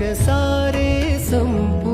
सारे सम्पू